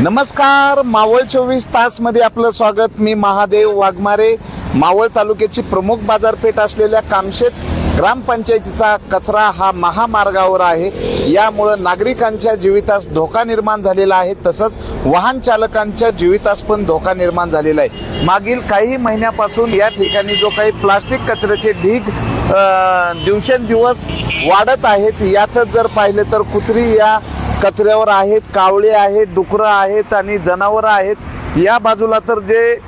नमस्कार मावळ चोवीस तासमध्ये आपलं स्वागत. मी महादेव वाघमारे. मावळ तालुक्याची प्रमुख बाजारपेठ असलेल्या कामशेत ग्रामपंचायतीचा कचरा हा महामार्गावर आहे. यामुळं नागरिकांच्या जीवितास धोका निर्माण झालेला आहे तसंच वाहन चालकांच्या जीवितास पण धोका निर्माण झालेला आहे. मागील काही महिन्यापासून या ठिकाणी जो काही प्लास्टिक कचऱ्याचे ढीग दिवसेंदिवस वाढत आहेत यातच जर पाहिलं तर कुत्री या कचऱ्यावर आहेत कावळे आहेत डुकरं आहेत आणि जनावरं आहेत. या बाजूला तर जे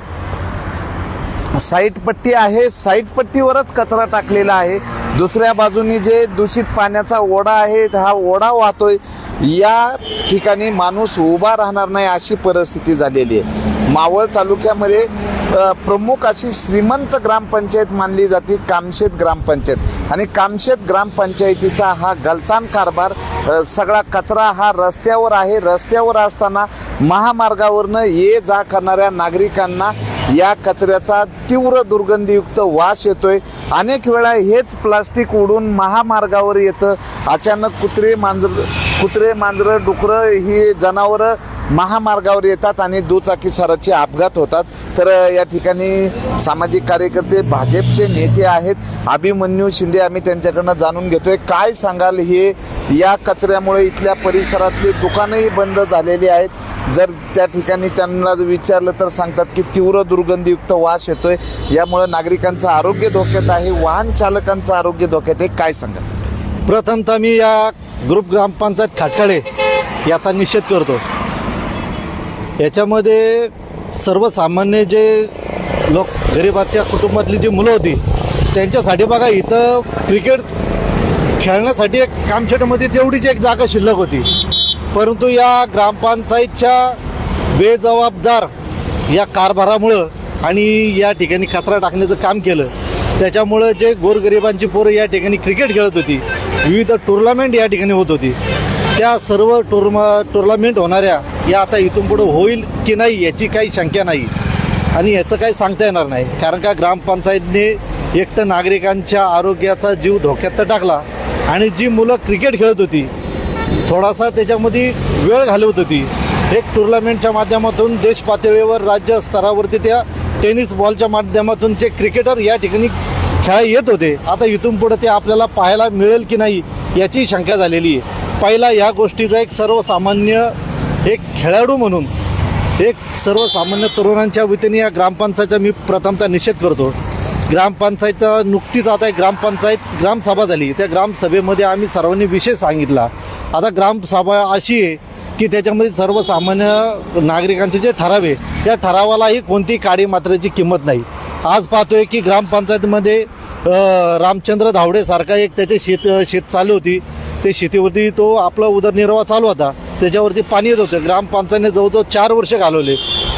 साईड पट्टी आहे साईड पट्टीवरच कचरा टाकलेला आहे. दुसऱ्या बाजूनी जे दूषित पाण्याचा ओढा आहे हा ओढा वाहतोय या ठिकाणी माणूस उभा राहणार नाही अशी परिस्थिती झालेली आहे. मावळ तालुक्यामध्ये प्रमुख अशी श्रीमंत ग्रामपंचायत मानली जाते कामशेत ग्रामपंचायत. आणि कामशेत ग्रामपंचायतीचा हा गलतान कारभार सगळा कचरा हा रस्त्यावर आहे. रस्त्यावर असताना महामार्गावरनं ये जा करणाऱ्या नागरिकांना या कचऱ्याचा तीव्र दुर्गंधीयुक्त वास येतोय. अनेक वेळा हेच प्लास्टिक उडून महामार्गावर येतं. अचानक कुत्रे मांजर कुत्रे मांजरं डुकरं ही जनावरं महामार्गावर येतात आणि दुचाकी सराचे अपघात होतात. तर या ठिकाणी सामाजिक कार्यकर्ते भाजपचे नेते आहेत. अभिमन्यू शिंदे आम्ही त्यांच्याकडनं जाणून घेतोय. काय सांगाल हे? या कचऱ्यामुळे इथल्या परिसरातली दुकानंही बंद झालेली आहेत. जर त्या ठिकाणी त्यांना विचारलं तर सांगतात की तीव्र दुर्गंधीयुक्त वास येतोय. यामुळे नागरिकांचं आरोग्य धोक्यात आहे. वाहन चालकांचं आरोग्य धोक्यात आहे. काय सांगाल? प्रथमतः मी या ग्रुप ग्रामपंचायत खाटकाळे याचा निषेध करतो. याच्यामध्ये सर्वसामान्य जे लोक गरिबाच्या कुटुंबातली जी मुलं होती त्यांच्यासाठी बघा इथं क्रिकेट खेळण्यासाठी एक कामशेटमध्ये तेवढीच एक जागा शिल्लक होती. परंतु या ग्रामपंचायतच्या बेजबाबदार या कारभारामुळं आणि या ठिकाणी कचरा टाकण्याचं काम केलं त्याच्यामुळं जे गोरगरिबांची पोरं या ठिकाणी क्रिकेट खेळत होती विविध टुर्नामेंट या ठिकाणी होत होती त्या सर्व टुर्मा टुर्नामेंट होणाऱ्या या आता इथून पुढं होईल की नाही याची काही शंका नाही. आणि याचं काही सांगता येणार नाही. कारण का ग्रामपंचायतने एक तर नागरिकांच्या आरोग्याचा जीव धोक्यात तर टाकला आणि जी मुलं क्रिकेट खेळत होती थोडासा त्याच्यामध्ये वेळ घालवत होती. एक टुर्नामेंटच्या माध्यमातून देश पातळीवर राज्य स्तरावरती त्या टेनिस बॉलच्या माध्यमातून जे क्रिकेटर या ठिकाणी खेळा येत होते आता इथून पुढे ते आपल्याला पाहायला मिळेल की नाही याची शंका झालेली आहे. पहिला या गोष्टीचा एक सर्वसामान्य एक खेळाडू म्हणून एक सर्वसामान्य तरुणांच्या वतीने या ग्रामपंचायतचा मी प्रथमतः निषेध करतो. ग्रामपंचायत नुकतीच आता एक ग्रामपंचायत ग्रामसभा झाली. त्या ग्रामसभेमध्ये आम्ही सर्वांनी विषय सांगितला. आता ग्रामसभा अशी आहे की त्याच्यामध्ये सर्वसामान्य नागरिकांचे जे ठराव आहे त्या ठरावालाही कोणती काडी मात्राची किंमत नाही. आज पाहतोय की ग्रामपंचायतीमध्ये रामचंद्र धावडेसारखा एक त्याचे शेत शेत चालू होती. ते शेतीवरती तो आपला उदरनिर्वाह चालू होता. त्याच्यावरती पाणी येत होतं. ग्रामपंचायतीने जवळजवळ चार वर्ष घालवले.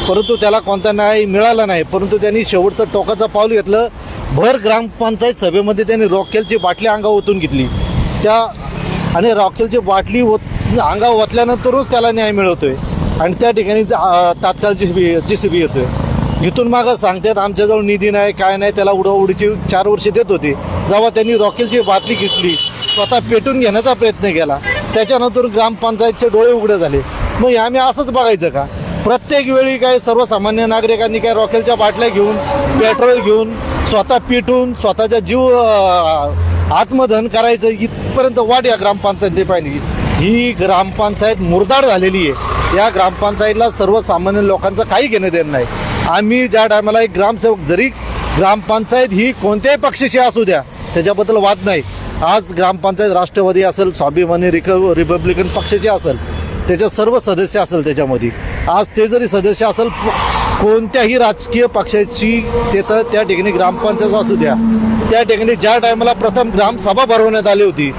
परंतु त्याला कोणता न्याय मिळाला नाही. परंतु त्यांनी शेवटचं टोकाचं पाऊल घेतलं. भर ग्रामपंचायत सभेमध्ये त्यांनी रॉकेलची बाटली अंगावर ओतून घेतली. त्या आणि रॉकेलची बाटली ओत अंगावर ओतल्यानंतरच त्याला न्याय मिळवतोय आणि त्या ठिकाणी तात्काळ जी सी बी जी सी बी येतोय. इथून मागं सांगतात आमच्याजवळ निधी नाही काय नाही त्याला उडवडीची चार वर्ष देत होते. जेव्हा त्यांनी रॉकेलची बाटली घेतली स्वतः पेटून घेण्याचा प्रयत्न केला. त्याच्यानंतर ग्रामपंचायतचे डोळे उघडे झाले. मग आम्ही असंच बघायचं का? प्रत्येक वेळी काय सर्वसामान्य नागरिकांनी काय रॉकेलच्या बाटल्या घेऊन पेट्रोल घेऊन स्वतः पिटून स्वतःचा जीव आत्मदहन करायचं इथपर्यंत वाट या ग्रामपंचायती पाहिजे ही ग्रामपंचायत मुरदाड झालेली आहे. या ग्रामपंचायतीला सर्वसामान्य लोकांचं काही घेणं देणं नाही. आम्ही ज्या टायमाला एक ग्रामसेवक जरी ग्रामपंचायत ही कोणत्याही पक्षाची असू द्या त्याच्याबद्दल वाद नाही. आज ग्रामपंचायत राष्ट्रवादी असेल स्वाभिमानी रिक रिपब्लिकन पक्षाची असेल त्याच्या सर्व सदस्य असेल त्याच्यामध्ये. आज ते जरी सदस्य असेल कोणत्याही राजकीय पक्षाची तिथं त्या ठिकाणी ग्रामपंचायत असू द्या. त्या ठिकाणी ज्या टायमाला प्रथम ग्रामसभा भरवण्यात आली होती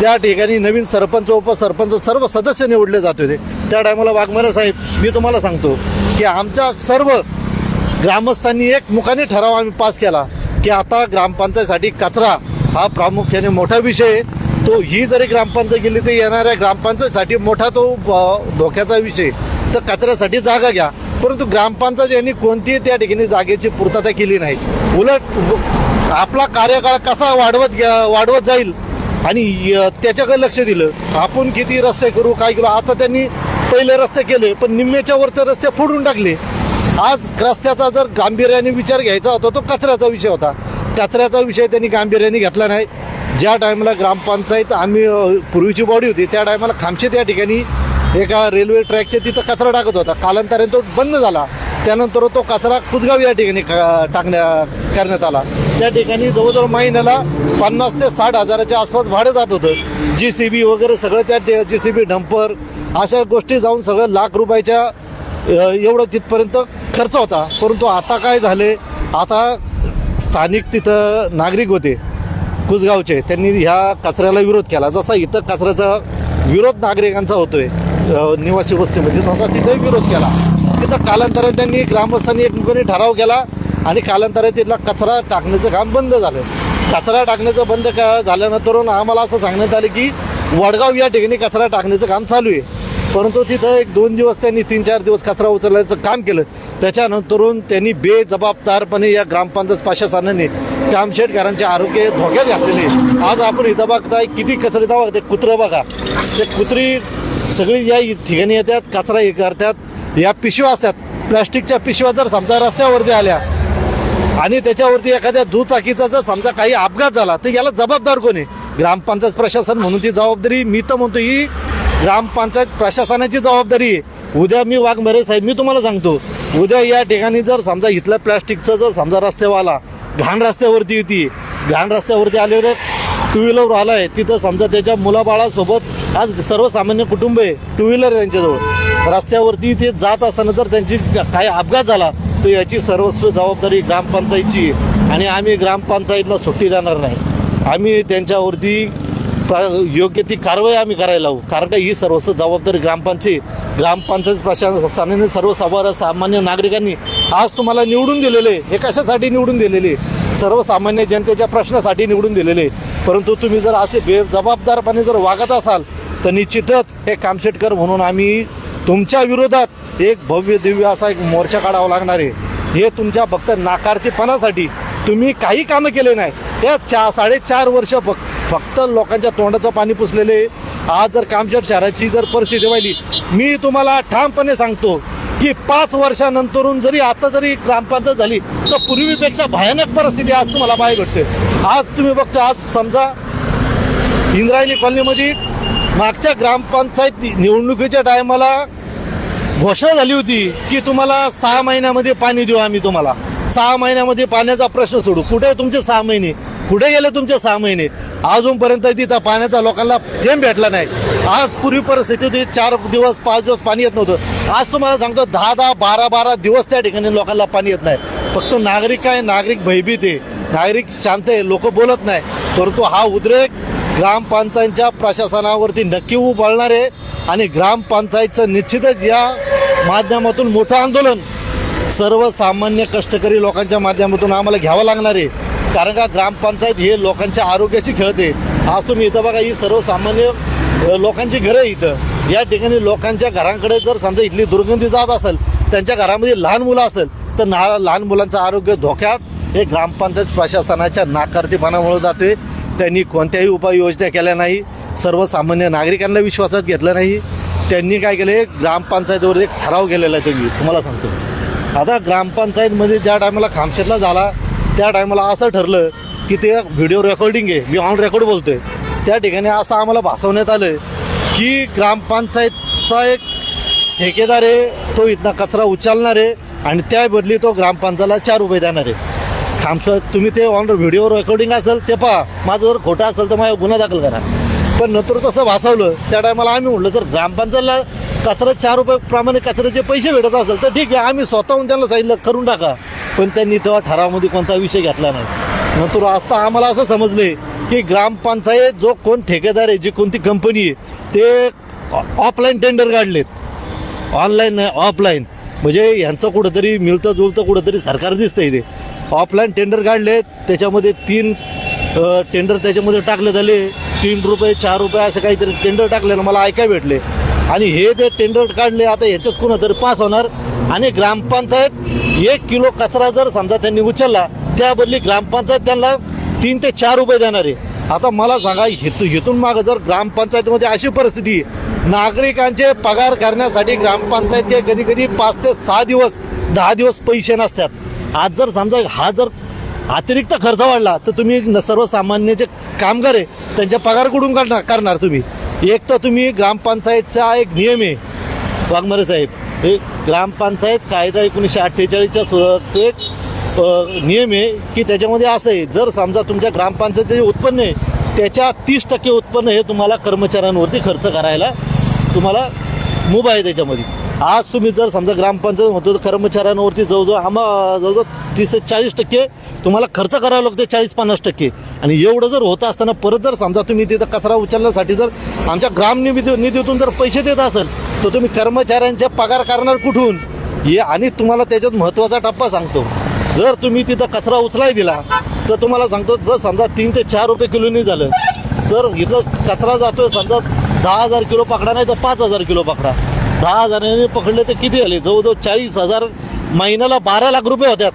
त्या ठिकाणी नवीन सरपंच उपसरपंच सर्व सदस्य निवडले जात होते. त्या टायमाला वाघमारे साहेब मी तुम्हाला सांगतो की आमच्या सर्व ग्रामस्थांनी एक मुखाने ठराव आम्ही पास केला की आता ग्रामपंचायतसाठी कचरा हा प्रामुख्याने मोठा विषय आहे. तो ही जरी ग्रामपंचायत गेली तर येणाऱ्या ग्रामपंचायतसाठी मोठा तो धोक्याचा विषय तर कचऱ्यासाठी जागा घ्या. परंतु ग्रामपंचायत यांनी कोणतीही त्या ठिकाणी जागेची पूर्तता केली नाही. उलट आपला कार्यकाळ कसा वाढवत वाढवत जाईल आणि य- त्याच्याकडे लक्ष दिलं. आपण किती रस्ते करू काय करू आता त्यांनी पहिले रस्ते केले पण निम्म्याच्या वर रस्ते फोडून टाकले. आज रस्त्याचा जर गांभीर्याने विचार घ्यायचा होता तो कचऱ्याचा विषय होता. कचऱ्याचा विषय त्यांनी गांभीर्याने घेतला नाही. ज्या टायमाला ग्रामपंचायत आम्ही पूर्वीची बॉडी होती त्या टायमाला खामशेत या ठिकाणी एका रेल्वे ट्रॅकच्या तिथं कचरा टाकत होता. कालांतराने तो बंद झाला. त्यानंतर तो कचरा कुजगाव या ठिकाणी टाकण्या करण्यात आला. त्या ठिकाणी जवळजवळ महिन्याला पन्नास ते साठ हजाराच्या आसपास भाडं जात होतं. जी सी बी वगैरे सगळं त्या जी सी बी डंपर अशा गोष्टी जाऊन सगळं लाख रुपयाच्या एवढं तिथपर्यंत खर्च होता. परंतु आता काय झाले? आता स्थानिक तिथं नागरिक होते कुसगावचे. त्यांनी ह्या कचऱ्याला विरोध केला. जसा इथं कचऱ्याचा विरोध नागरिकांचा होतोय निवासी वस्तीमध्ये तसा तिथंही विरोध केला. तिथं कालांतराने त्यांनी ग्रामस्थांनी एकमेकांनी ठराव केला आणि कालांतराने तिथला कचरा टाकण्याचं काम बंद झालं. कचरा टाकण्याचं बंद का झाल्यानंतर आम्हाला असं सांगण्यात आलं की वडगाव या ठिकाणी कचरा टाकण्याचं काम चालू आहे. परंतु तिथं एक दोन दिवस त्यांनी तीन चार दिवस कचरा उचलण्याचं काम केलं. त्याच्यानंतरून त्यांनी बेजबाबदारपणे या ग्रामपंचायत प्रशासनाने कामशेटकरांचे आरोग्य धोक्यात घातलेले. आज आपण इथं बघताय किती कचरे दावा ते कुत्रं बघा. ते कुत्री सगळी या ठिकाणी येतात कचरा हे करतात. या पिशव्या असतात. प्लॅस्टिकच्या पिशव्या जर समजा रस्त्यावरती आल्या आणि त्याच्यावरती एखाद्या दुचाकीचा जर समजा काही अपघात झाला तर याला जबाबदार कोणी ग्रामपंचायत प्रशासन म्हणून ती जबाबदारी मी तर म्हणतो ही ग्रामपंचायत प्रशासनाची जबाबदारी आहे. उद्या मी वाघमरे साहेब मी तुम्हाला सांगतो उद्या या ठिकाणी जर समजा इथलं प्लॅस्टिकचं जर समजा रस्त्यावाला घाण रस्त्यावरती होती घाण रस्त्यावरती आल्यावर टू व्हीलर आला आहे तिथं समजा त्याच्या मुलाबाळासोबत आज सर्वसामान्य कुटुंब आहे टू व्हीलर त्यांच्याजवळ. रस्त्यावरती ते जात असताना जर त्यांची काही अपघात झाला तर याची सर्वस्व जबाबदारी ग्रामपंचायतची आणि आम्ही ग्रामपंचायतला सुट्टी देणार नाही. आम्ही त्यांच्यावरती प्र- योग्य ती कारवाई आम्ही करायला लावू कारण का ही सर्वस्व जबाबदारी ग्रामपंचायत ग्रामपंचायत प्रशासनाने सर्वसामान्य सामान्य नागरिकांनी आज तुम्हाला निवडून दिलेले हे कशासाठी निवडून दिलेले? सर्वसामान्य जनतेच्या प्रश्नासाठी निवडून दिलेले. परंतु तुम्ही जर असे बेजबाबदारपणे जर वागत असाल तर निश्चितच हे कामशेटकर म्हणून आम्ही तुमच्या विरोधात एक भव्य दिव्य असा एक मोर्चा काढावा लागणार आहे. हे तुमच्या फक्त नाकारतीपणासाठी तुम्ही काही कामं केले नाही. या चा साडेचार वर्ष फक- फक्त लोकांच्या तोंडाचं पाणी पुसलेले आज जर कामशेट शहराची जर परिस्थिती पाहिली मी तुम्हाला ठामपणे सांगतो की पाच वर्षानंतरून जरी आता जरी ग्रामपंचायत झाली तर पूर्वीपेक्षा भयानक परिस्थिती आज तुम्हाला बाहेर भेटते. आज तुम्ही बघतो आज समजा इंद्रायणी कॉलनीमध्ये मागच्या ग्रामपंचायत निवडणुकीच्या टायमाला घोषणा झाली होती की तुम्हाला सहा महिन्यामध्ये पाणी देऊ आम्ही तुम्हाला. सहा महिन्यामध्ये पाण्याचा प्रश्न सोडू. कुठे आहे तुमचे सहा महिने? कुठे गेले तुमचे सहा महिने? अजूनपर्यंत तिथं पाण्याचा लोकांना थेंब भेटला नाही. आज पूर्वी परिस्थिती होती चार दिवस पाच दिवस पाणी येत नव्हतं. आज तुम्हाला सांगतो दहा दहा बारा बारा दिवस त्या ठिकाणी लोकांना पाणी येत नाही. फक्त नागरिक काय? नागरिक भयभीत आहे. नागरिक शांत आहे. लोक बोलत नाही. परंतु हा उद्रेक ग्रामपंचायतच्या प्रशासनावरती नक्की उभारणार आहे आणि ग्रामपंचायतचं निश्चितच या माध्यमातून मोठं आंदोलन सर्वसामान्य कष्टकरी लोकांच्या माध्यमातून आम्हाला घ्यावं लागणार आहे. कारण का ग्रामपंचायत हे लोकांच्या आरोग्याशी खेळते. आज तुम्ही इथं बघा ही सर्वसामान्य लोकांची घरं आहे इथं. या ठिकाणी लोकांच्या घरांकडे जर समजा इथली दुर्गंधी जात असेल त्यांच्या घरामध्ये लहान मुलं असेल तर ना लहान मुलांचं आरोग्य धोक्यात हे ग्रामपंचायत प्रशासनाच्या नाकारतीपणामुळे जातोय. त्यांनी कोणत्याही उपाययोजना केल्या नाही. सर्वसामान्य नागरिकांना विश्वासात घेतलं नाही. त्यांनी काय केले? ग्रामपंचायतीवर एक ठराव केलेला आहे त्यांनी. तुम्हाला सांगतो. आता ग्रामपंचायतमध्ये ज्या टायमाला खामशेतला झाला त्या टायमाला असं ठरलं की ते व्हिडिओ रेकॉर्डिंग आहे मी ऑन रेकॉर्ड बोलतोय. त्या ठिकाणी असं आम्हाला भासवण्यात आलं की ग्रामपंचायतचा एक ठेकेदार आहे तो इथनं कचरा उचलणार आहे आणि त्या बदली तो ग्रामपंचायतला चार रुपये देणार आहे. आमचं तुम्ही ते ऑन व्हिडिओ रेकॉर्डिंग असेल ते पहा. माझं जर खोटं असेल तर माझ्या गुन्हा दाखल करा. पण नंतर तसं भासवलं त्या टायमाला आम्ही म्हटलं तर ग्रामपंचायतला कचरा चार रुपये प्रमाणे कचऱ्याचे पैसे भेटत असेल तर ठीक आहे आम्ही स्वतःहून त्यांना सांगितलं करून टाका. पण त्यांनी तेव्हा ठरावामध्ये कोणता विषय घेतला नाही. नंतर आता आम्हाला असं समजले की ग्रामपंचायत जो कोण ठेकेदार आहे जी कोणती कंपनी आहे ते ऑफलाईन टेंडर काढलेत. ऑनलाईन नाही ऑफलाईन म्हणजे यांचं कुठंतरी मिळतं जुळतं कुठंतरी सरकार दिसतं इथे. ऑफलाईन टेंडर काढले त्याच्यामध्ये तीन टेंडर त्याच्यामध्ये टाकले झाले. तीन रुपये चार रुपये असं काहीतरी टेंडर टाकलेलं मला ऐकाय भेटले. आणि हे जे टेंडर काढले आता ह्याच्यात कुणातरी पास होणार? आणि ग्रामपंचायत एक किलो कचरा जर समजा त्यांनी उचलला त्याबदली ग्रामपंचायत त्यांना तीन ते चार रुपये देणार आहे. आता मला सांगा हेतू हेतून मागं जर ग्रामपंचायतीमध्ये अशी परिस्थिती नागरिकांचे पगार करण्यासाठी ग्रामपंचायत कधी कधी पाच ते सहा दिवस दहा दिवस पैसे नसतात. आज जर समजा हा जर अतिरिक्त खर्च वाढला तर तुम्ही सर्वसामान्य जे कामगार आहे त्यांच्या पगार कुठून करणार करणार तुम्ही? एक तर तुम्ही ग्रामपंचायतचा एक नियम आहे वाघमारे साहेब. हे ग्रामपंचायत कायदा एकोणीसशे अठ्ठेचाळीसच्या सु एक नियम आहे की त्याच्यामध्ये असं आहे जर समजा तुमच्या ग्रामपंचायतचं जे उत्पन्न आहे त्याच्या तीस टक्के उत्पन्न हे तुम्हाला कर्मचाऱ्यांवरती खर्च करायला तुम्हाला मुभा आहे त्याच्यामध्ये. आज तुम्ही जर समजा ग्रामपंचायत होतो तर कर्मचाऱ्यांवरती जवळजवळ आम्हा जवळजवळ तीस चाळीस टक्के तुम्हाला खर्च करावा लागतो चाळीस पन्नास टक्के. आणि एवढं जर होत असताना परत जर समजा तुम्ही तिथं कचरा उचलण्यासाठी जर आमच्या ग्राम निधी निधीतून जर पैसे देत असेल तर तुम्ही कर्मचाऱ्यांच्या पगार करणार कुठून? हे आणि तुम्हाला त्याच्यात महत्त्वाचा टप्पा सांगतो. जर तुम्ही तिथं कचरा उचलाय दिला तर तुम्हाला सांगतो जर समजा तीन ते चार रुपये किलोनी झालं जर इथलं कचरा जातोय समजा दहा हजार किलो पकडा नाही तर पाच हजार किलो पकडा. दहा हजाराने पकडले तर किती झाले? जवळजवळ चाळीस हजार महिन्याला बारा लाख रुपये होत्यात.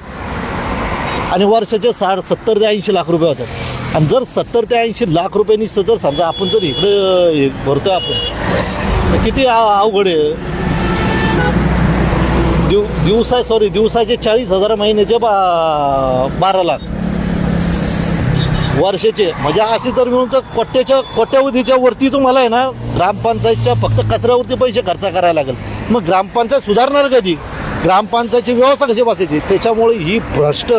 आणि वर्षाचे साठ सत्तर ते ऐंशी लाख रुपये होतात आणि जर सत्तर ते ऐंशी लाख रुपयांनी जर समजा आपण जर इकडे हे भरतोय आपण तर किती अवघड आहे? दिव दिवसा सॉरी दिवसाचे चाळीस हजार महिन्याचे बा बारा लाख. वर्षाचे. म्हणजे असे जर मिळून तर कोट्याच्या कोट्यावधीच्या वरती तुम्हाला आहे ना ग्रामपंचायतच्या फक्त कचऱ्यावरती पैसे खर्च करायला लागेल. मग ग्रामपंचायत सुधारणार कधी? ग्रामपंचायतची व्यवस्था कशी बसायची? त्याच्यामुळे ही भ्रष्ट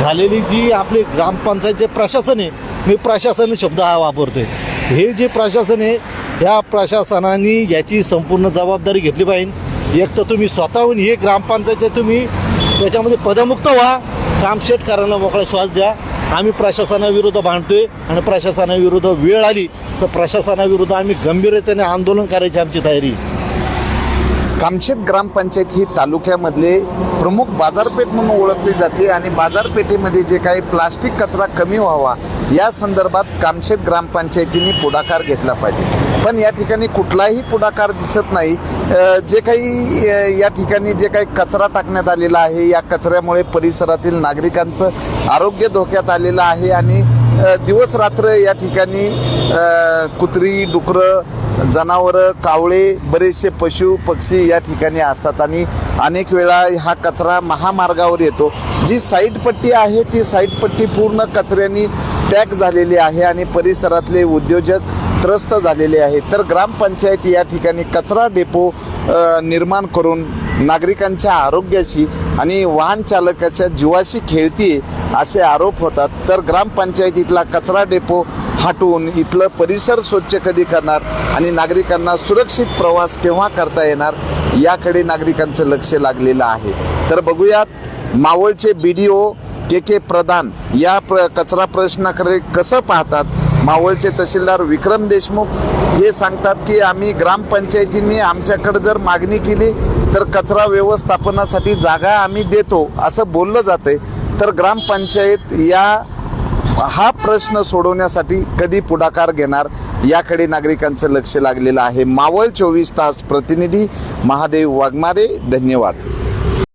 झालेली जी आपली ग्रामपंचायतचे प्रशासन आहे मी प्रशासन शब्द हा वापरतोय. हे जे प्रशासन आहे या प्रशासनाने याची संपूर्ण जबाबदारी घेतली पाहिजे. एक तर तुम्ही स्वतःहून हे ग्रामपंचायतचे तुम्ही त्याच्यामध्ये पदमुक्त व्हा. कामशेट करायला मोकळा श्वास द्या. आम्ही प्रशासनाविरुद्ध भांडतोय आणि प्रशासनाविरुद्ध वेळ आली तर प्रशासनाविरुद्ध आम्ही गंभीरतेने आंदोलन करायची आमची तयारी आहे. कामशेत ग्रामपंचायत ही तालुक्यामधले प्रमुख बाजारपेठ म्हणून ओळखली जाते आणि बाजारपेठेमध्ये जे काही प्लास्टिक कचरा कमी व्हावा या संदर्भात कामशेत ग्रामपंचायतीने पुढाकार घेतला पाहिजे. पण या ठिकाणी कुठलाही पुढाकार दिसत नाही. जे काही या ठिकाणी जे काही कचरा टाकण्यात आलेला आहे या कचऱ्यामुळे परिसरातील नागरिकांचं आरोग्य धोक्यात आलेलं आहे आणि दिवस रात्र या ठिकाणी कुत्री डुकरं जनावरं कावळे बरेचसे पशु पक्षी या ठिकाणी असतात. आणि अनेक वेळा हा कचरा महामार्गावर येतो. जी साईडपट्टी आहे ती साईडपट्टी पूर्ण कचऱ्याने पॅक झालेली आहे आणि परिसरातले उद्योजक त्रस्त झालेले आहेत. तर ग्रामपंचायत या ठिकाणी कचरा डेपो निर्माण करून नागरिकांच्या आरोग्याशी आणि वाहन चालकाच्या जीवाशी खेळतीये असे आरोप होतात. तर ग्रामपंचायतीतला कचरा डेपो हटवून इथलं परिसर स्वच्छ कधी करणार आणि नागरिकांना सुरक्षित प्रवास केव्हा करता येणार याकडे नागरिकांचं लक्ष लागलेलं आहे. तर बघूयात मावळचे बी डी ओ के के प्रधान या प्र कचरा प्रश्नाकडे कसं पाहतात? मावळचे तहसीलदार विक्रम देशमुख हे सांगतात की आम्ही ग्रामपंचायतींनी आमच्याकडे जर मागणी केली तर कचरा व्यवस्थापनासाठी जागा आम्ही देतो असं बोललं जाते तर ग्रामपंचायत या हा प्रश्न सोडवण्यासाठी कधी पुढाकार घेणार याकडे नागरिकांचं लक्ष लागलेलं आहे. मावळ चोवीस तास प्रतिनिधी महादेव वाघमारे धन्यवाद.